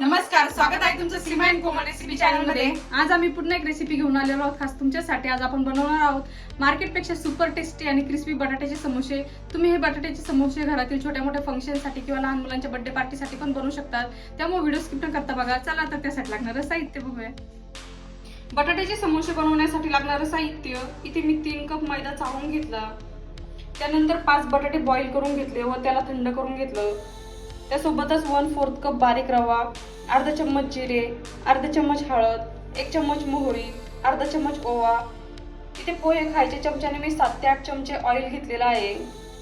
नमस्कार स्वागत आहे तुमचं सीमा अँड कोमल रेसिपी चॅनलमध्ये. आज आम्ही पुन्हा एक रेसिपी घेऊन आलेलो आहोत. खास तुमच्यासाठी आज आपण बनवणार आहोत मार्केटपेक्षा सुपर टेस्टी आणि क्रिस्पी बटाट्याचे समोसे. तुम्ही हे बटाट्याचे समोसे घरातील छोट्या मोठ्या फंक्शनसाठी किंवा लहान मुलांच्या बर्थडे पार्टीसाठी पण बनवू शकतात. त्यामुळे व्हिडिओ स्किप न करता बघा. चला तर त्यासाठी लागणारं साहित्य बघूया. बटाट्याचे समोसे बनवण्यासाठी लागणारं साहित्य इथे मी तीन कप मैदा चाळून घेतला. त्यानंतर पाच बटाटे बॉईल करून घेतले व त्याला थंड करून घेतलं. त्यासोबतच वन फोर्थ कप बारीक रवा अर्धा चम्मच जिरे अर्धा चम्मच हळद एक चम्मच मोहरी अर्धा चम्मच ओवा. इथे पोहे खायचे चमच्याने मी सात ते आठ चमचे ऑइल घेतलेला आहे.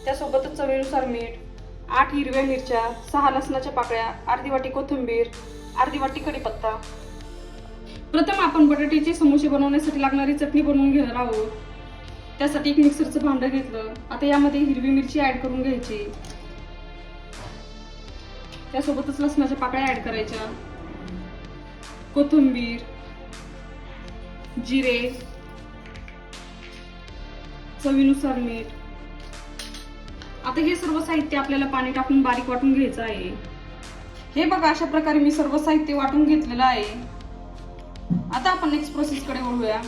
त्यासोबतच चवीनुसार मीठ आठ हिरव्या मिरच्या सहा लसणाच्या पाकळ्या अर्धी वाटी कोथिंबीर अर्धी वाटी कढीपत्ता. प्रथम आपण बटाट्याचे समोसे बनवण्यासाठी लागणारी चटणी बनवून घेणार आहोत. त्यासाठी एक मिक्सरचं भांडं घेतलं. आता यामध्ये हिरवी मिरची ॲड करून घ्यायची. त्यासोबतच लसणाच्या पाकळ्या ऍड करायच्या. कोथिंबीर जिरे चवीनुसार मीठ. आता हे सर्व साहित्य आपल्याला पाणी टाकून बारीक वाटून घ्यायचं आहे. हे बघा अशा प्रकारे मी सर्व साहित्य वाटून घेतलेलं आहे. आता आपण नेक्स्ट प्रोसेस कडे वळूया.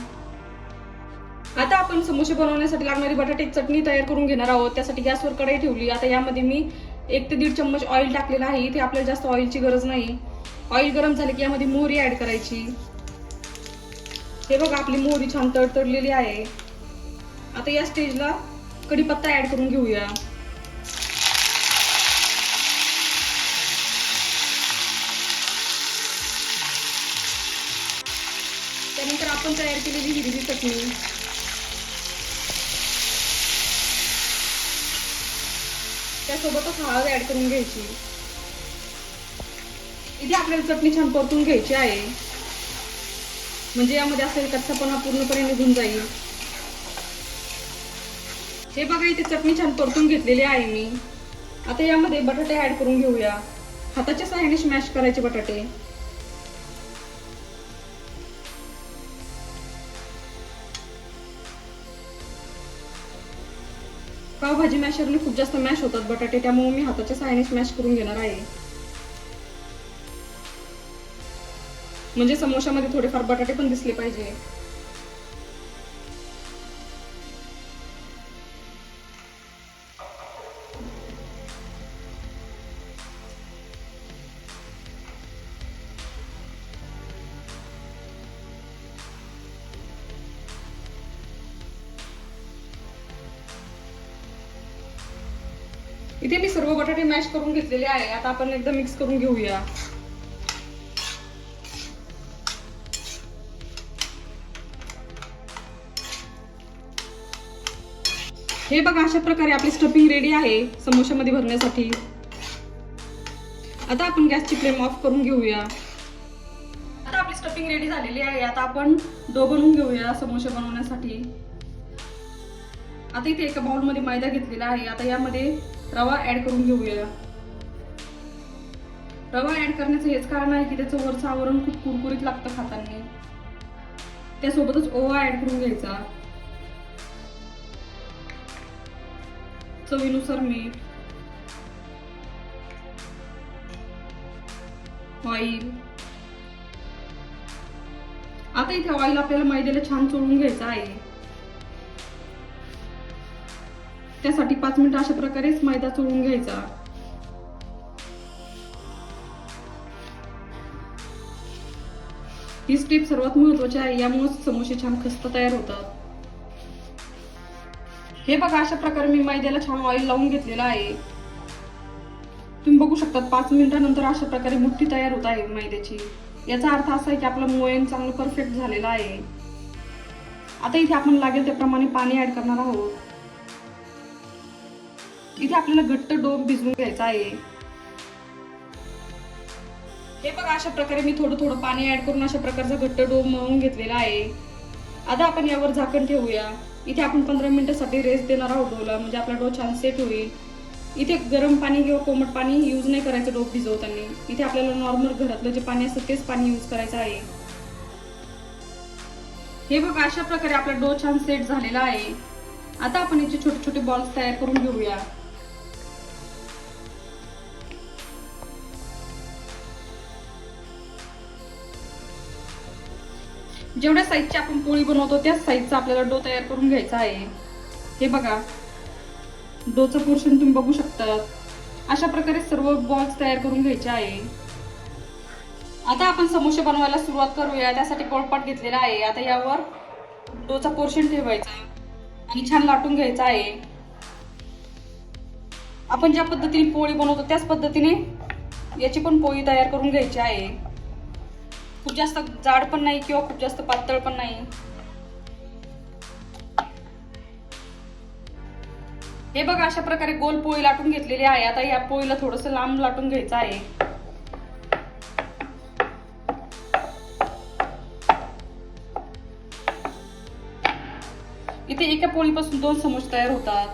आता आपण समोसे बनवण्यासाठी लागणारी बटाटे चटणी तयार करून घेणार आहोत. त्यासाठी गॅसवर कढई ठेवली. आता यामध्ये मी एक ते दीड चम्मच ऑइल टाकलेलं आहे. इथे आपल्याला जास्त ऑइलची गरज नाही. ऑइल गरम झाले की यामध्ये मोहरी ऍड करायची. हे बघा आपली मोहरी छान तडतडलेली आहे. आता या स्टेजला कढीपत्ता ऍड करून घेऊया. त्यानंतर आपण तयार केलेली हिरवी चटणी. त्यासोबतच हळद ऍड करून घ्यायची. इथे आपल्याला चटणी छान परतून घ्यायची आहे. म्हणजे यामध्ये असेल कच्चापणा पूर्णपणे निघून जाईल. हे बघा इथे चटणी छान परतून घेतलेली आहे मी. आता यामध्ये बटाटे ऍड करून घेऊया. हाताच्या सहाय्याने स्मॅश करायचे बटाटे. पावभाजी मॅशरने खूप जास्त मॅश होतात बटाटे त्यामुळे मी हाताच्या सहाय्याने स्मॅश करून घेणार आहे. म्हणजे समोशामध्ये थोडेफार बटाटे पण दिसले पाहिजे. इथे मी सर्व बटाटे मॅश करून घेतलेले आहे. आता आपण एकदा मिक्स करून घेऊया. हे बघा अशा प्रकारे आपली स्टफिंग रेडी आहे समोशामध्ये भरण्यासाठी. आता आपण गॅसची फ्लेम ऑफ करून घेऊया. आता आपली स्टफिंग रेडी झालेली आहे. आता आपण डो बनवून घेऊया समोसे बनवण्यासाठी. आता इथे एका बाउलमध्ये मैदा घेतलेला आहे. आता यामध्ये रवा ऍड करून घेऊया. रवा ऍड करण्याचं हेच कारण आहे की त्याचं वरचं आवरण खूप कुरकुरीत लागतं खाताना. त्यासोबतच ओवा ऍड करून घ्यायचा. चवीनुसार मीठ ऑइल आता इथे ऑइल आपल्याला मैद्याला छान चोळून घ्यायचं आहे. त्यासाठी पाच मिनिटं अशा प्रकारेच मैदा चोळून घ्यायचा. ही स्टेप सर्वात महत्वाची आहे यामुळेच समोसे छान खस्त तयार होतात. हे बघा अशा प्रकारे मी मैद्याला छान ऑइल लावून घेतलेलं आहे. तुम्ही बघू शकता पाच मिनिटानंतर अशा प्रकारे मुठ्ठी तयार होत आहे मैद्याची. याचा अर्थ असा आहे की आपलं मोयन चांगलं परफेक्ट झालेलं आहे. आता इथे आपण लागेल त्याप्रमाणे पाणी ऍड करणार आहोत. इथे आपल्याला घट्ट डोम भिजवून घ्यायचा आहे. हे बघा अशा प्रकारे मी थोडं थोडं पाणी ऍड करून अशा प्रकारचा घट्ट डोम मळून घेतलेला आहे. आता आपण यावर झाकण ठेवूया. इथे आपण पंधरा मिनिटासाठी रेस्ट देणार आहोत डोला म्हणजे आपला डो छान सेट होईल. इथे गरम पाणी किंवा कोमट पाणी यूज नाही करायचं डोप भिजवताना. इथे आपल्याला नॉर्मल घरातलं जे पाणी असतं तेच पाणी यूज करायचं आहे. हे बघा अशा प्रकारे आपला डो छान सेट झालेला आहे. आता आपण याचे छोटे छोटे बॉल्स तयार करून घेऊया. जेवढ्या साईजची आपण पोळी बनवतो त्याच साईजचा आपल्याला डो तयार करून घ्यायचा आहे. हे बघा. डोचं पोर्शन तुम्ही बघू शकता अशा प्रकारे सर्व बॉल्स तयार करून घ्यायचे आहे. आता आपण समोसे बनवायला सुरुवात करूया. त्यासाठी पोळपाट घेतलेला आहे. आता यावर डोचा पोर्शन ठेवायचा आणि छान लाटून घ्यायचा आहे. आपण ज्या पद्धतीने पोळी बनवतो त्याच पद्धतीने याची पण पोळी तयार करून घ्यायची आहे. खूप जास्त जाड पण नाही किंवा खूप जास्त पातळ पण नाही. हे बघा अशा प्रकारे गोल पोळी लाटून घेतलेली आहे. आता या पोळीला थोडस लांब लाटून घ्यायचं आहे. इथे एका पोळीपासून दोन समोसे तयार होतात.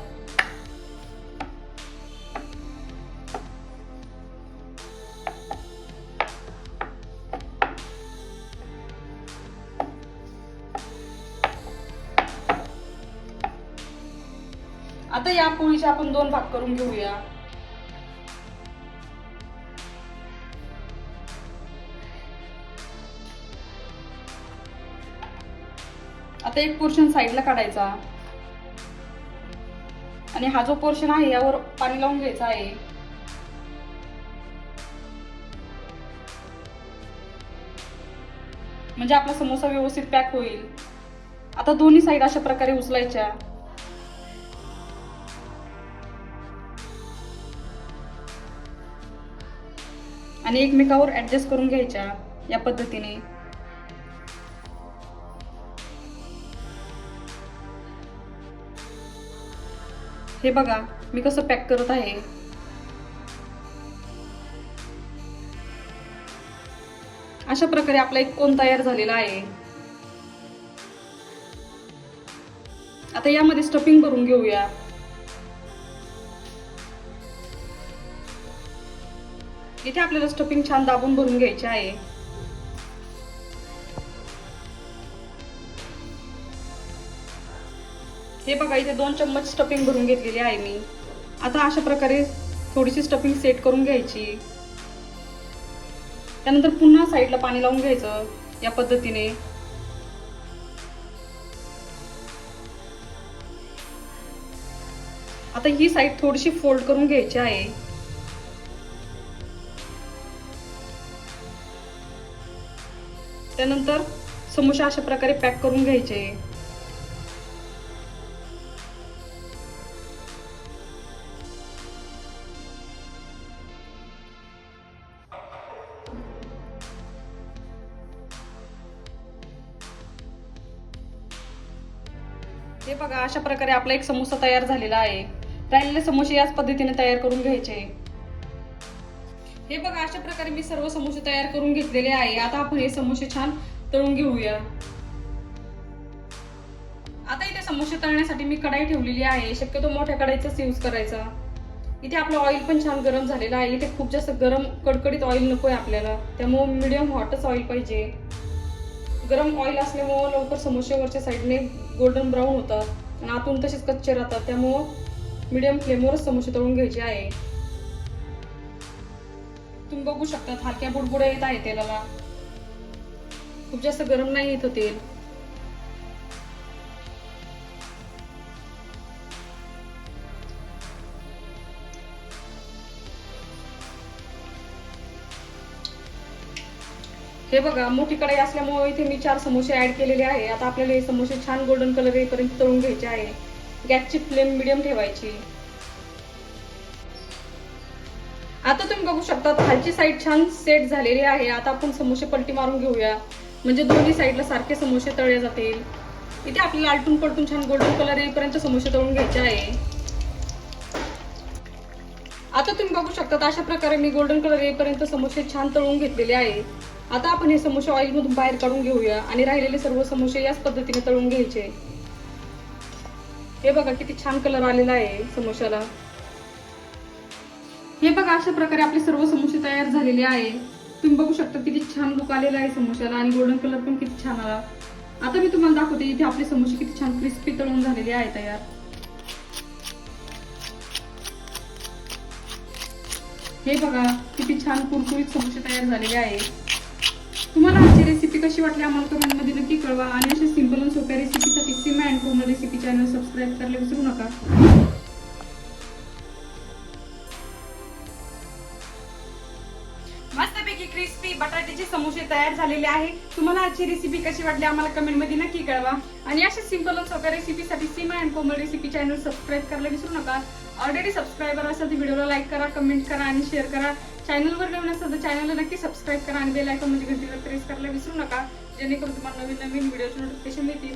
आता या पोळीचे आपण दोन भाग करून घेऊया. आता एक पोर्शन साईडला काढायचा. आणि हा जो पोर्शन आहे यावर पाणी लावून घ्यायचा आहे. म्हणजे आपला समोसा व्यवस्थित पॅक होईल. आता दोन्ही साईड अशा प्रकारे उचलायच्या. आणि एकमेकावर ऍडजस्ट करून घ्यायच्या या पद्धतीने. हे बघा मी कसं पॅक करत आहे. अशा प्रकारे आपला एक कोण तयार झालेला आहे. आता यामध्ये स्टफिंग भरून घेऊया. इथे आपल्याला स्टफिंग छान दाबून भरून घ्यायचे आहे. हे बघा इथे दोन चम्मच स्टफिंग भरून घेतलेली आहे मी. आता अशा प्रकारे थोडीशी स्टफिंग सेट करून घ्यायची. त्यानंतर पुन्हा साईडला पाणी लावून घ्यायचं या पद्धतीने. आता ही साईड थोडीशी फोल्ड करून घ्यायची आहे. त्यानंतर समोसा अशा प्रकारे पॅक करून घ्यायचे. हे बघा अशा प्रकारे आपला एक समोसा तयार झालेला आहे. राहिलेले समोसे याच पद्धतीने तयार करून घ्यायचे. हे बघा अशा प्रकारे मी सर्व समोसे तयार करून घेतलेले आहे. आता आपण हे समोसे छान तळून घेऊया. आता इथे समोसे तळण्यासाठी मी कढाई ठेवलेली आहे. शक्यतो मोठ्या कढाईचाच यूज करायचा. इथे आपलं ऑइल पण छान गरम झालेलं आहे. इथे खूप जास्त गरम कडकडीत ऑइल आहे आपल्याला. त्यामुळे मिडियम हॉटच ऑइल पाहिजे. गरम ऑइल असल्यामुळं लवकर समोसे वरच्या साईडने गोल्डन ब्राऊन होतात. आणि आतून तसेच कच्चे राहतात. त्यामुळं मिडियम फ्लेमवरच समोसे तळून घ्यायचे आहे. तुम्ही बघू शकता हलक्या बुडबुड्या येत आहे तेलाला. खूप जास्त गरम नाही येत तेल. हे बघा मोठी कढाई असल्यामुळे इथे मी चार समोसे ऍड केलेले आहे. आता आपल्याला हे समोसे छान गोल्डन कलर येईपर्यंत तळून घ्यायचे आहे. गॅसची फ्लेम मिडियम ठेवायची. आता शकता खालची साईड छान सेट झालेली आहे. आता आपण समोसे पलटी मारून घेऊया. म्हणजे दोन्ही साईडला सारखे समोसे तळले जातील. इथे आपल्याला आलटून पलटून छान गोल्डन कलर येईपर्यंत समोसे तळून घ्यायचे आहे. आता तुम्ही बघू शकता अशा प्रकारे मी गोल्डन कलर येईपर्यंत समोसे छान तळून घेतलेले आहे. आता आपण हे समोसे ऑइलमधून बाहेर काढून घेऊया आणि राहिलेले सर्व समोसे याच पद्धतीने तळून घ्यायचे. हे बघा किती छान कलर आलेला आहे समोशाला. बघा अशा प्रकारे आपले सर्व समोसे तयार झालेले आहे? तुम्ही बघू शकता किती छान लुक आलेला आहे समोशाला आणि गोल्डन कलर पण किती छान आला. आता मी तुम्हाला दाखवते इथे आपले समोसे किती छान क्रिस्पी तळून झालेले आहे तयार. हे बघा किती छान कुरकुरीत समोसे तयार झालेले आहे. तुम्हाला आमची रेसिपी रेसिपी कशी वाटली आम्हाला कमेंटमध्ये नक्की कळवा आणि अशा सिंपल आणि सोप्या रेसिपीसाठी Seema and Komal recipe channel subscribe करायला विसरू नका. समोसे तयार झालेले आहे. तुम्हाला आजची रेसिपी कशी वाटली आम्हाला कमेंटमध्ये नक्की कळवा. आणि अशा सिंपल आणि सोप्या रेसिपीसाठी Seema and Komal recipe channel subscribe करायला विसरू नका. ऑलरेडी सबस्क्रायबर असेल तर व्हिडिओला लाईक करा कमेंट करा आणि शेअर करा. चॅनलवर नवीन असेल तर चॅनलला नक्की सबस्क्राईब करा आणि बेल आयकॉन म्हणजे घंटीला प्रेस करायला विसरू नका. जेणेकरून तुम्हाला नवीन नवीन व्हिडिओचे नोटिफिकेशन मिळतील